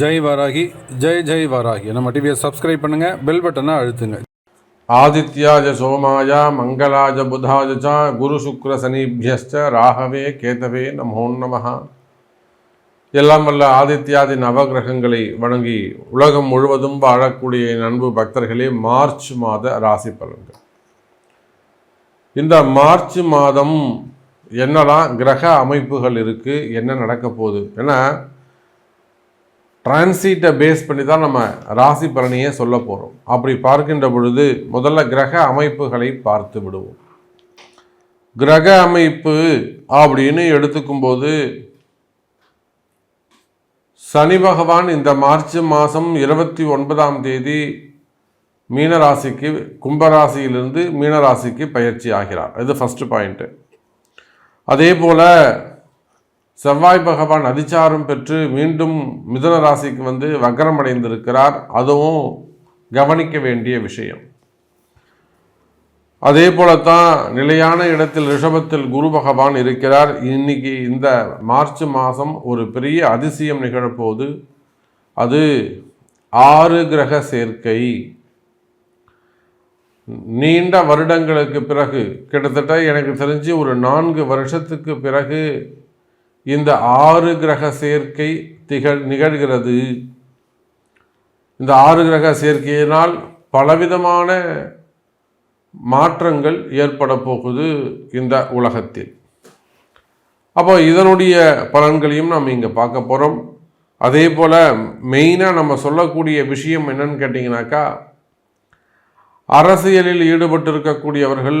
ஜெய் வாராகி ஜெய் ஜெய் வாராகி. நம்ம டிவியை சப்ஸ்கிரைப் பண்ணுங்க பெல் பட்டனை அழுத்துங்க. ஆதித்யாஜ சோமாய மங்களாஜ புதாஜ ச குரு சுக்ர சனிபியஸ்ச ராகவே கேதவே நமோ நமஹ. எல்லாம் வல்ல ஆதித்யாதி நவகிரகங்களை வணங்கி உலகம் முழுவதும் வாழக்கூடிய நண்பு பக்தர்களே மார்ச் மாத ராசி பலன்கள். இந்த மார்ச் மாதம் என்னெல்லாம் கிரக அமைப்புகள் இருக்குது என்ன நடக்க போகுது? ஏன்னா டிரான்சிட்டை பேஸ் பண்ணி தான் நம்ம ராசி பலனையே சொல்ல போகிறோம் அப்படி பார்க்கின்ற பொழுது முதல்ல கிரக அமைப்புகளை பார்த்து விடுவோம். கிரக அமைப்பு அப்படின்னு எடுத்துக்கும்போது சனி பகவான் இந்த மார்ச் மாதம் இருபத்தி ஒன்பதாம் தேதி மீனராசிக்கு கும்பராசியிலிருந்து மீனராசிக்கு பயிற்சி ஆகிறார். இது ஃபஸ்ட்டு பாயிண்ட்டு அதே போல் செவ்வாய் பகவான் அதிச்சாரம் பெற்று மீண்டும் மிதுன ராசிக்கு வந்து வக்கரம் அடைந்திருக்கிறார் அதுவும் கவனிக்க வேண்டிய விஷயம். அதே போலத்தான் நிலையான இடத்தில் ரிஷபத்தில் குரு பகவான் இருக்கிறார். இன்னைக்கு இந்த மார்ச் மாதம் ஒரு பெரிய அதிசயம் நிகழப்போகுது. அது ஆறு கிரக சேர்க்கை. நீண்ட வருடங்களுக்கு பிறகு கிட்டத்தட்ட எனக்கு தெரிஞ்சு ஒரு நான்கு வருஷத்துக்கு பிறகு இந்த ஆறு கிரக சேர்க்கை திகழ் நிகழ்கிறது. இந்த ஆறு கிரக சேர்க்கையினால் பலவிதமான மாற்றங்கள் ஏற்பட போகுது இந்த உலகத்தில். அப்போ இதனுடைய பலன்களையும் நாம் இங்கே பார்க்க போகிறோம் அதே போல் மெயினாக நம்ம சொல்லக்கூடிய விஷயம் என்னன்னு கேட்டிங்கனாக்கா அரசியலில் ஈடுபட்டிருக்கக்கூடியவர்கள்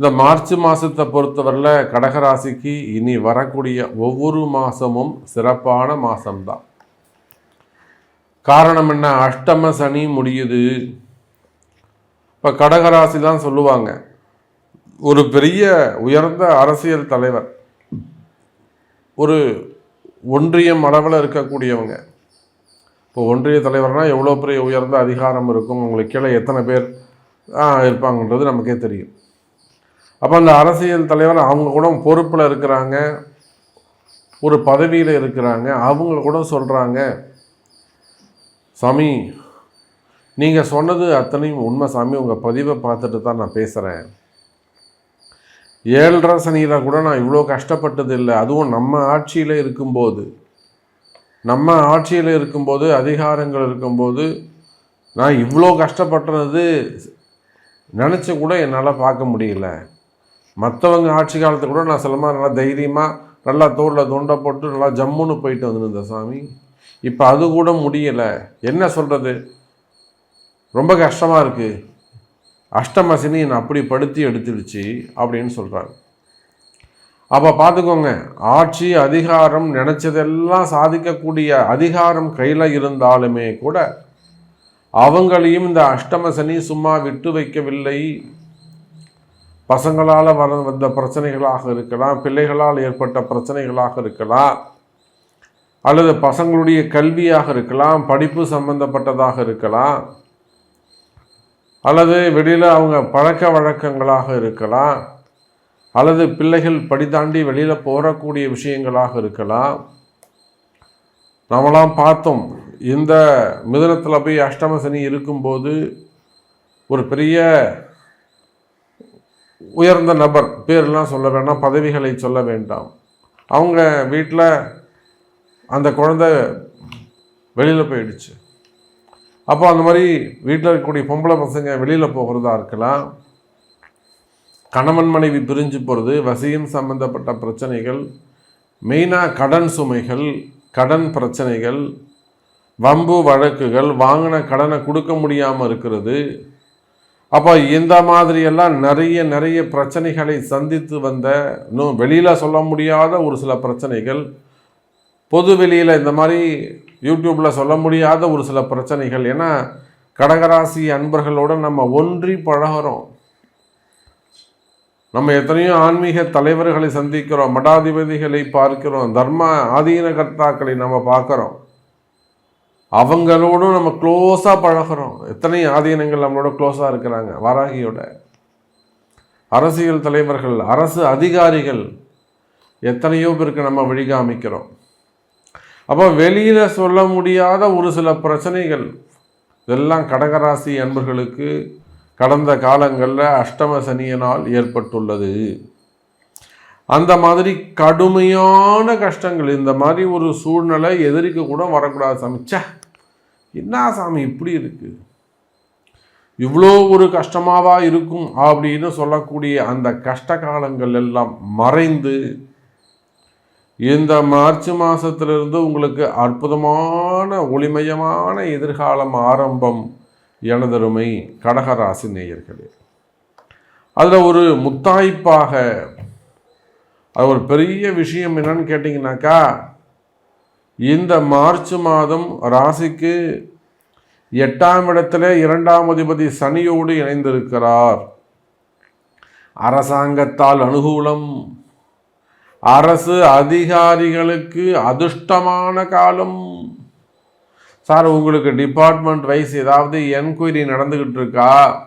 இந்த மார்ச் மாதத்தை பொறுத்தவரையில் கடகராசிக்கு இனி வரக்கூடிய ஒவ்வொரு மாதமும் சிறப்பான மாதம்தான் காரணம் என்ன? அஷ்டம சனி முடியுது. இப்போ கடகராசி தான் சொல்லுவாங்க. ஒரு பெரிய உயர்ந்த அரசியல் தலைவர் ஒரு ஒன்றியம் அளவில் இருக்கக்கூடியவங்க. இப்போ ஒன்றிய தலைவர்னால் எவ்வளோ பெரிய உயர்ந்த அதிகாரம் இருக்கும்? உங்களுக்கு கீழே எத்தனை பேர் இருப்பாங்கன்றது நமக்கே தெரியும். அப்போ அந்த அரசியல் தலைவர் அவங்க கூட பொறுப்பில் இருக்கிறாங்க. ஒரு பதவியில் இருக்கிறாங்க. அவங்க கூட சொல்கிறாங்க சாமி நீங்கள் சொன்னது அத்தனையும் உண்மை சாமி. உங்கள் பதிவை பார்த்துட்டு தான் நான் பேசுகிறேன் ஏழரை சனியில் கூட நான் இவ்வளோ கஷ்டப்பட்டது இல்லை. அதுவும் நம்ம ஆட்சியில் இருக்கும்போது. நம்ம ஆட்சியில் இருக்கும்போது அதிகாரங்கள் இருக்கும்போது நான் இவ்வளோ கஷ்டப்பட்டது நினச்சி கூட என்னால் பார்க்க முடியல. மற்றவங்க ஆட்சி காலத்தை கூட நான் சில நல்லா தைரியமாக நல்லா தோளில் தொண்டை போட்டு நல்லா ஜம்முன்னு போயிட்டு வந்துருந்தேன் சாமி. இப்போ அது கூட முடியலை. என்ன சொல்கிறது ரொம்ப கஷ்டமாக இருக்குது அஷ்டமசினி என்னை அப்படி படுத்தி எடுத்துடுச்சு அப்படின்னு சொல்கிறாங்க அப்போ பார்த்துக்கோங்க ஆட்சி அதிகாரம் நினச்சதெல்லாம் சாதிக்கக்கூடிய அதிகாரம் கையில் இருந்தாலுமே கூட அவங்களையும் இந்த அஷ்டமசனி சும்மா விட்டு வைக்கவில்லை. பசங்களால் வர வந்த பிரச்சனைகளாக இருக்கலாம் பிள்ளைகளால் ஏற்பட்ட பிரச்சனைகளாக இருக்கலாம் அல்லது பசங்களுடைய கல்வியாக இருக்கலாம் படிப்பு சம்பந்தப்பட்டதாக இருக்கலாம் அல்லது வெளியில் அவங்க பழக்க வழக்கங்களாக இருக்கலாம் அல்லது பிள்ளைகள் படித்தாண்டி வெளியில் போகக்கூடிய விஷயங்களாக இருக்கலாம். நம்மளாம் பார்த்தோம் இந்த மிதுனத்தில் போய் அஷ்டம சனி இருக்கும்போது ஒரு பெரிய உயர்ந்த நபர் பேர்லாம் சொல்ல வேண்டாம் பதவிகளை சொல்ல வேண்டாம். அவங்க வீட்டில் அந்த குழந்தை வெளியில் போயிடுச்சு. அப்போ அந்த மாதிரி வீட்டில் இருக்கக்கூடிய பொம்பளை பசங்க வெளியில் போகிறதா இருக்கலாம். கணவன் மனைவி பிரிஞ்சு போகிறது வசியம் சம்பந்தப்பட்ட பிரச்சனைகள் மெயினாக கடன் சுமைகள் கடன் பிரச்சனைகள் வம்பு வழக்குகள் வாங்கின கடனை கொடுக்க முடியாமல் இருக்கிறது அப்போ இந்த மாதிரியெல்லாம் நிறைய நிறைய பிரச்சனைகளை சந்தித்து வந்த இன்னும் வெளியில் சொல்ல முடியாத ஒரு சில பிரச்சனைகள் பொது வெளியில் இந்த மாதிரி யூடியூப்பில் சொல்ல முடியாத ஒரு சில பிரச்சனைகள். ஏன்னா கடகராசி அன்பர்களோட நம்ம ஒன்றி பழகுறோம். நம்ம எத்தனையோ ஆன்மீக தலைவர்களை சந்திக்கிறோம் மடாதிபதிகளை பார்க்கிறோம் தர்ம ஆதீன கர்த்தாக்களை நம்ம பார்க்குறோம். அவங்களோடும் நம்ம க்ளோஸாக பழகுறோம். எத்தனை ஆதீனங்கள் நம்மளோட க்ளோஸாக இருக்கிறாங்க? வாராகியோட. அரசியல் தலைவர்கள் அரசு அதிகாரிகள் எத்தனையோ பேருக்கு நம்ம வழிகாமிக்கிறோம். அப்போ வெளியில் சொல்ல முடியாத ஒரு சில பிரச்சனைகள். இதெல்லாம் கடகராசி அன்பர்களுக்கு கடந்த காலங்களில் அஷ்டம சனியனால் ஏற்பட்டுள்ளது. அந்த மாதிரி கடுமையான கஷ்டங்கள் இந்த மாதிரி ஒரு சூழ்நிலை எதிரிக்கு கூட வரக்கூடாது சமைச்சா என்ன சாமி இப்படி இருக்கு? இவ்வளோ ஒரு கஷ்டமாவா இருக்கும்? அப்படின்னு சொல்லக்கூடிய அந்த கஷ்ட காலங்கள் எல்லாம் மறைந்து இந்த மார்ச் மாதத்திலிருந்து உங்களுக்கு அற்புதமான ஒளிமயமான எதிர்காலம் ஆரம்பம் எனதருமை கடகராசி நேயர்களே. அதில் ஒரு முத்தாய்ப்பாக அது ஒரு பெரிய விஷயம் என்னன்னு கேட்டிங்கனாக்கா இந்த மார்ச் மாதம் ராசிக்கு எட்டாம் இடத்துல இரண்டாம் அதிபதி சனியோடு இணைந்திருக்கிறார். அரசாங்கத்தால் அனுகூலம். அரசு அதிகாரிகளுக்கு அதிர்ஷ்டமான காலம். சார் உங்களுக்கு டிபார்ட்மெண்ட் வைஸ் ஏதாவது என்கொயரி நடந்துக்கிட்டு இருக்கா?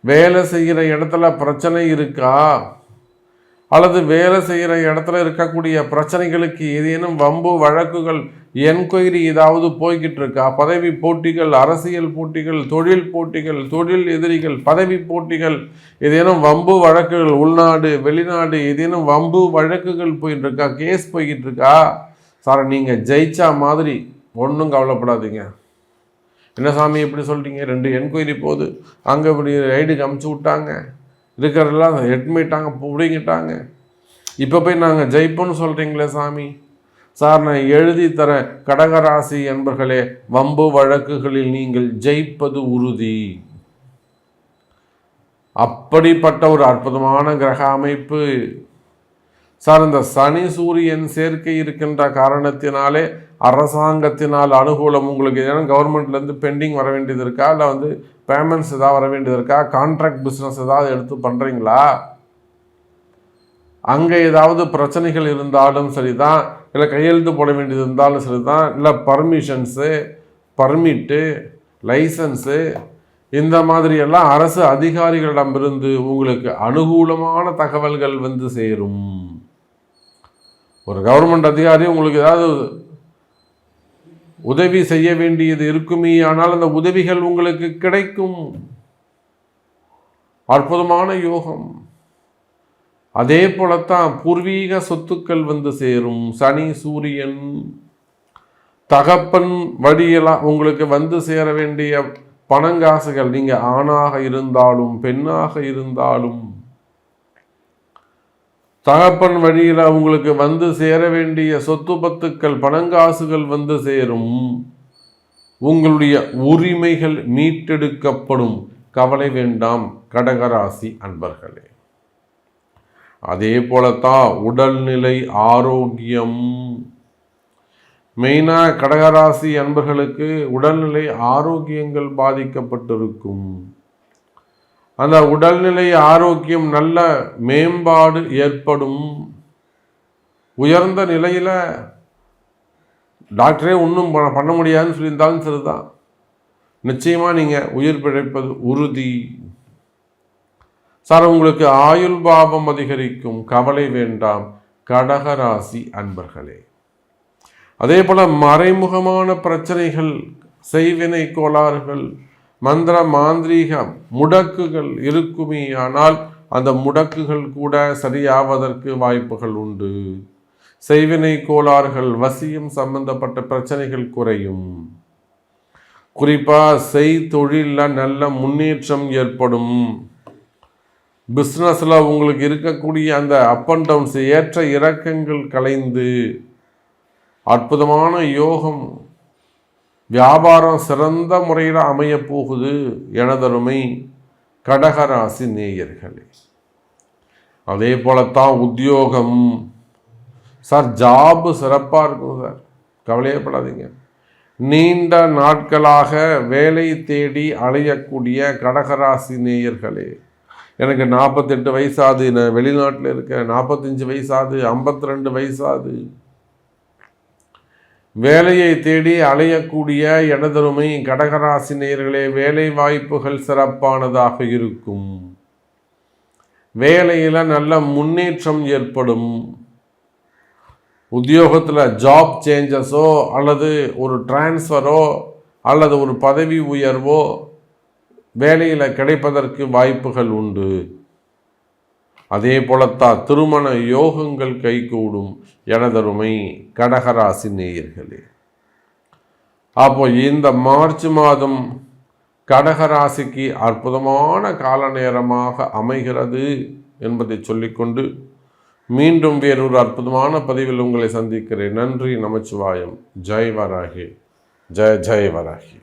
வேலை செய்கிற இடத்துல பிரச்சனை இருக்கா? அல்லது வேலை செய்கிற இடத்துல இருக்கக்கூடிய பிரச்சனைகளுக்கு ஏதேனும் வம்பு வழக்குகள் என்கொயரி ஏதாவது போய்கிட்டு இருக்கா பதவி போட்டிகள் அரசியல் போட்டிகள் தொழில் போட்டிகள் தொழில் எதிரிகள் பதவி போட்டிகள் ஏதேனும் வம்பு வழக்குகள் உள்நாடு வெளிநாடு ஏதேனும் வம்பு வழக்குகள் போயிட்டு இருக்கா கேஸ் போய்கிட்டு இருக்கா சார் நீங்கள் ஜெயிச்சா மாதிரி ஒன்றும் கவலைப்படாதீங்க. என்ன சாமி எப்படி சொல்லிட்டீங்க ரெண்டு என்கொயரி போகுது. அங்கே இப்படி ரைடுக்கு அமுச்சு விட்டாங்க. இருக்கிறதெல்லாம் எட்மிட்டாங்க பிடிங்கிட்டாங்க. இப்போ போய் நாங்கள் ஜெயிப்போம்னு சொல்கிறீங்களே சாமி? சார் நான் எழுதி தரேன் கடகராசி என்பர்களே வம்பு வழக்குகளில் நீங்கள் ஜெயிப்பது உறுதி. அப்படிப்பட்ட ஒரு அற்புதமான கிரக அமைப்பு. சார் இந்த சனி சூரியன் சேர்க்கை இருக்கின்ற காரணத்தினாலே அரசாங்கத்தினால் அனுகூலம் உங்களுக்கு ஏன்னா கவர்மெண்ட்லேருந்து பெண்டிங் வர வேண்டியது இருக்கா? இல்லை வந்து பேமெண்ட்ஸ் ஏதாவது வர வேண்டியது இருக்கா? கான்ட்ராக்ட் பிஸ்னஸ் ஏதாவது எடுத்து பண்ணுறீங்களா அங்கே ஏதாவது பிரச்சனைகள் இருந்தாலும் சரி தான் இல்லை கையெழுத்து போட வேண்டியது இருந்தாலும் சரி தான் இல்லை பர்மிஷன்ஸு பர்மிட்டு லைசன்ஸு இந்த மாதிரியெல்லாம் அரசு அதிகாரிகளிடமிருந்து உங்களுக்கு அனுகூலமான தகவல்கள் வந்து சேரும். ஒரு கவர்மெண்ட் அதிகாரி உங்களுக்கு ஏதாவது உதவி செய்ய வேண்டியது இருக்குமே ஆனால் அந்த உதவிகள் உங்களுக்கு கிடைக்கும். அற்புதமான யோகம். அதே போலத்தான் பூர்வீக சொத்துக்கள் வந்து சேரும். சனி சூரியன் தகப்பன் வழியெல்லாம் உங்களுக்கு வந்து சேர வேண்டிய பணங்காசுகள் நீங்கள் ஆணாக இருந்தாலும் பெண்ணாக இருந்தாலும் தகப்பன் வழியில் அவங்களுக்கு வந்து சேர வேண்டிய சொத்து பத்துக்கள் பணங்காசுகள் வந்து சேரும். உங்களுடைய உரிமைகள் மீட்டெடுக்கப்படும். கவலை வேண்டாம் கடகராசி அன்பர்களே. அதே போலத்தான் உடல்நிலை ஆரோக்கியம். மெயினாக கடகராசி அன்பர்களுக்கு உடல்நிலை ஆரோக்கியங்கள் பாதிக்கப்பட்டிருக்கும். அந்த உடல்நிலை ஆரோக்கியம் நல்ல மேம்பாடு ஏற்படும். உயர்ந்த நிலையில் டாக்டரே ஒன்றும் பண்ண பண்ண முடியாதுன்னு சொல்லியிருந்தாலும் சரிதான். நிச்சயமாக நீங்கள் உயிர் பிழைப்பது உறுதி. சார் உங்களுக்கு ஆயுள் பாவம் அதிகரிக்கும். கவலை வேண்டாம். கடகராசி அன்பர்களே. அதே போல் மறைமுகமான பிரச்சனைகள் செய்வினை கோளாறுகள் மந்திர மாந்திரீக முடக்குகள் இருக்குமே ஆனால் அந்த முடக்குகள் கூட சரியாவதற்கு வாய்ப்புகள் உண்டு. செய்வினை கோளாறுகள் வசியம் சம்பந்தப்பட்ட பிரச்சனைகள் குறையும். குறிப்பாக செய் தொழிலில் நல்ல முன்னேற்றம் ஏற்படும். பிஸ்னஸில் உங்களுக்கு இருக்கக்கூடிய அந்த அப் அண்ட் டவுன்ஸ் ஏற்ற இறக்கங்கள் கலைந்து அற்புதமான யோகம் வியாபாரம் சிறந்த முறையில் அமையப் போகுது எனதருமை கடகராசி நேயர்களே. அதே போலத்தான் உத்தியோகம். சார் ஜாபு சிறப்பாக இருக்கும் சார். கவலையப்படாதீங்க. நீண்ட நாட்களாக வேலை தேடி அலையக்கூடிய கடகராசி நேயர்களே. எனக்கு நாற்பத்தெட்டு வயசாது நான் வெளிநாட்டில் இருக்கேன். நாற்பத்தஞ்சு வயசாது ஐம்பத்தி ரெண்டு வயசாது வேலையை தேடி அலையக்கூடிய எனதருமை கடகராசி நேர்களே வேலை வாய்ப்புகள் சிறப்பானதாக இருக்கும். வேலையில் நல்ல முன்னேற்றம் ஏற்படும். உத்தியோகத்தில் ஜாப் சேஞ்சஸோ அல்லது ஒரு டிரான்ஸ்ஃபரோ அல்லது ஒரு பதவி உயர்வோ வேலையில் கிடைப்பதற்கு வாய்ப்புகள் உண்டு. அதே போலத்தான் திருமண யோகங்கள் கைகூடும் எனதருமை கடகராசி நேயர்களே. அப்போ இந்த மார்ச் மாதம் கடகராசிக்கு அற்புதமான கால நேரமாக அமைகிறது என்பதை சொல்லிக்கொண்டு மீண்டும் வேறொரு அற்புதமான பதிவில் உங்களை சந்திக்கிறேன். நன்றி நமச்சிவாயம். ஜெய் வராகி ஜெய ஜெய் வராகி